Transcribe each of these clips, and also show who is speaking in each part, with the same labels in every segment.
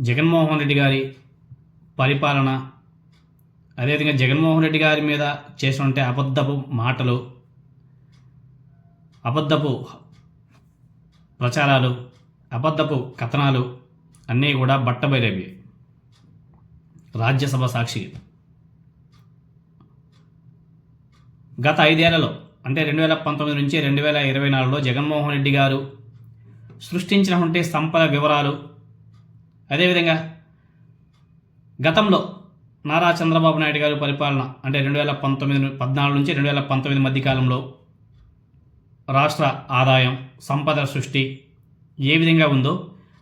Speaker 1: జగన్మోహన్ రెడ్డి గారి పరిపాలన అదేవిధంగా జగన్మోహన్ రెడ్డి గారి మీద చేసినటువంటి అబద్ధపు మాటలు అబద్ధపు ప్రచారాలు అబద్ధపు కథనాలు అన్నీ కూడా బట్టబయలేవి రాజ్యసభ సాక్షి. గత ఐదేళ్ళలో అంటే రెండు వేల పంతొమ్మిది నుంచి రెండు వేల ఇరవై నాలుగులో జగన్మోహన్ రెడ్డి గారు సృష్టించినటువంటి సంపద వివరాలు అదేవిధంగా గతంలో నారా చంద్రబాబు నాయుడు గారి పరిపాలన అంటే రెండు వేల పంతొమ్మిది పద్నాలుగు నుంచి రెండు వేల పంతొమ్మిది మధ్య కాలంలో రాష్ట్ర ఆదాయం సంపద సృష్టి ఏ విధంగా ఉందో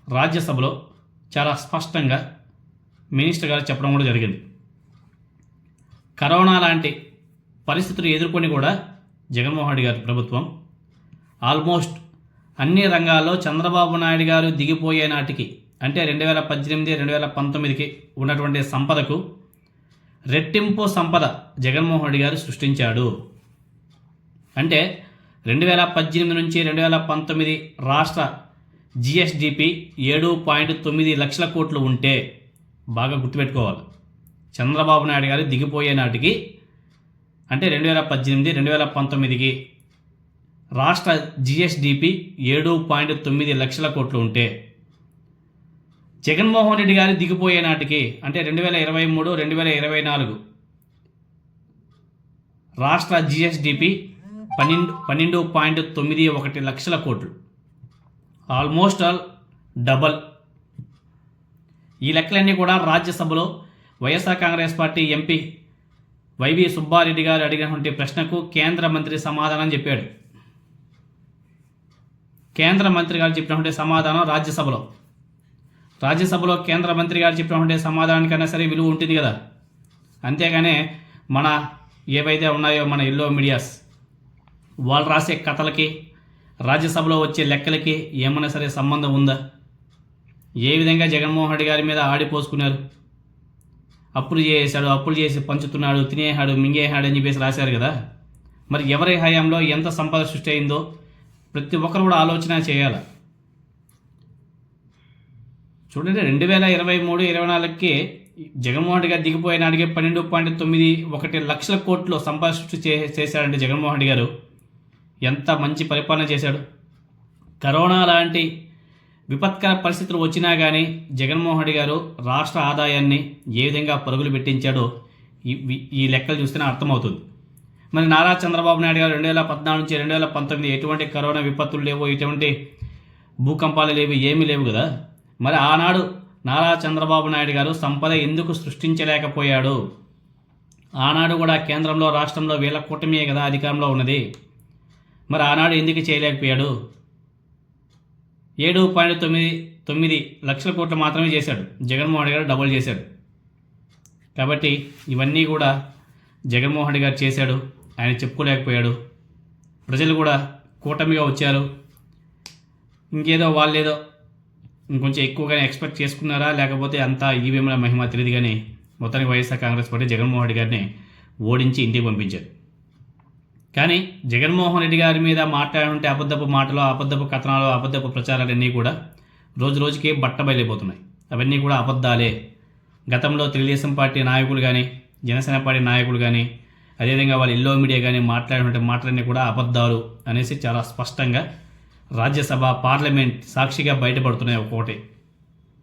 Speaker 1: రాజ్యసభలో చాలా స్పష్టంగా మినిస్టర్ గారు చెప్పడం కూడా జరిగింది. కరోనా లాంటి పరిస్థితులు ఎదుర్కొని కూడా జగన్మోహన్ రెడ్డి గారి ప్రభుత్వం ఆల్మోస్ట్ అన్ని రంగాల్లో చంద్రబాబు నాయుడు గారు దిగిపోయే నాటికి అంటే రెండు వేల పద్దెనిమిది రెండు వేల పంతొమ్మిదికి ఉన్నటువంటి సంపదకు రెట్టింపు సంపద జగన్మోహన్ రెడ్డి గారు సృష్టించాడు. అంటే రెండు వేల పద్దెనిమిది నుంచి రెండు వేల పంతొమ్మిది రాష్ట్ర జిఎస్డిపి ఏడు పాయింట్ తొమ్మిది లక్షల కోట్లు ఉంటే బాగా గుర్తుపెట్టుకోవాలి. చంద్రబాబు నాయుడు గారు దిగిపోయే నాటికి అంటే రెండు వేల పద్దెనిమిది రెండు వేల పంతొమ్మిదికి రాష్ట్ర జిఎస్డిపి ఏడు పాయింట్ తొమ్మిది లక్షల కోట్లు ఉంటే జగన్మోహన్ రెడ్డి గారు దిగిపోయే నాటికి అంటే రెండు వేల ఇరవై మూడు రెండు వేల ఇరవై నాలుగు రాష్ట్ర జిఎస్డిపి పన్నెండు పన్నెండు పాయింట్ తొమ్మిది ఒకటి లక్షల కోట్లు. Almost all double. ఈ లెక్కలన్నీ కూడా రాజ్యసభలో YSR Congress party MP YV Subba Reddy గారు అడిగినటువంటి ప్రశ్నకు కేంద్ర మంత్రి సమాధానం చెప్పాడు. కేంద్ర మంత్రి గారు చెప్పినటువంటి సమాధానం రాజ్యసభలో. రాజ్యసభలో కేంద్ర మంత్రి గారు చెప్పినటువంటి సమాధానానికైనా సరే విలువ ఉంటుంది కదా. అంతేగానే మన ఏవైతే ఉన్నాయో మన ఎల్లో మీడియాస్ వాళ్ళు రాసే కథలకి రాజ్యసభలో వచ్చే లెక్కలకి ఏమైనా సరే సంబంధం ఉందా? ఏ విధంగా జగన్మోహన్ రెడ్డి గారి మీద ఆడిపోసుకున్నారు అప్పులు చేశాడు అప్పులు చేసి పంచుతున్నాడు తినేహాడు మింగేహాడు అని చెప్పేసి రాశారు కదా. మరి ఎవరి హయాంలో ఎంత సంపద సృష్టి అయిందో ప్రతి ఒక్కరు కూడా ఆలోచన చేయాలి. చూడండి రెండు వేల ఇరవై మూడు ఇరవై నాలుగుకి జగన్మోహన్ రెడ్డి గారు దిగిపోయిన నాటికి పన్నెండు పాయింట్ తొమ్మిది ఒకటి లక్షల కోట్లు సంపాదించి చే చేశాడండి జగన్మోహన్ రెడ్డి గారు. ఎంత మంచి పరిపాలన చేశాడు. కరోనా లాంటి విపత్కర పరిస్థితులు వచ్చినా కానీ జగన్మోహన్ రెడ్డి గారు రాష్ట్ర ఆదాయాన్ని ఏ విధంగా పరుగులు పెట్టించాడో ఈ ఈ- ఈ లెక్కలు చూస్తేనే అర్థమవుతుంది. మరి నారా చంద్రబాబు నాయుడు గారు రెండు వేల పద్నాలుగు నుంచి రెండు వేల పంతొమ్మిది ఎటువంటి కరోనా విపత్తులు లేవు ఎటువంటి భూకంపాలు లేవు ఏమీ లేవు కదా. మరి ఆనాడు నారా చంద్రబాబు నాయుడు గారు సంపద ఎందుకు సృష్టించలేకపోయాడు? ఆనాడు కూడా కేంద్రంలో రాష్ట్రంలో వీళ్ళ కూటమియే కదా అధికారంలో ఉన్నది. మరి ఆనాడు ఎందుకు చేయలేకపోయాడు? ఏడు పాయింట్ తొమ్మిది తొమ్మిది లక్షల కోట్లు మాత్రమే చేశాడు. జగన్మోహన్ రెడ్డి గారు డబుల్ చేశాడు. కాబట్టి ఇవన్నీ కూడా జగన్మోహన్ రెడ్డి గారు చేశాడు. ఆయన చెప్పుకోలేకపోయాడు. ప్రజలు కూడా కూటమిగా వచ్చారు. ఇంకేదో వాళ్ళేదో ఇంకొంచెం ఎక్కువగానే ఎక్స్పెక్ట్ చేసుకున్నారా? లేకపోతే అంతా ఈవీఎంల మహిమ తెలియదు కానీ మొత్తానికి Y S R Congress party Jaganmohan Reddy గారిని ఓడించి ఇంటికి పంపించారు. కానీ జగన్మోహన్ రెడ్డి గారి మీద మాట్లాడుంటే అబద్ధపు మాటలు అబద్ధపు కథనాలు అబద్ధపు ప్రచారాలన్నీ కూడా రోజు రోజుకి బట్టబయలైపోతున్నాయి అవన్నీ కూడా అబద్ధాలే. గతంలో తెలుగుదేశం పార్టీ నాయకులు కానీ జనసేన పార్టీ నాయకులు కానీ అదేవిధంగా వాళ్ళ ఇల్లో మీడియా కానీ మాట్లాడినటువంటి మాటలన్నీ కూడా అబద్ధాలు అనేసి చాలా స్పష్టంగా రాజ్యసభ పార్లమెంట్ సాక్షిగా బయటపడుతున్నాయి ఒక్కొక్కటి.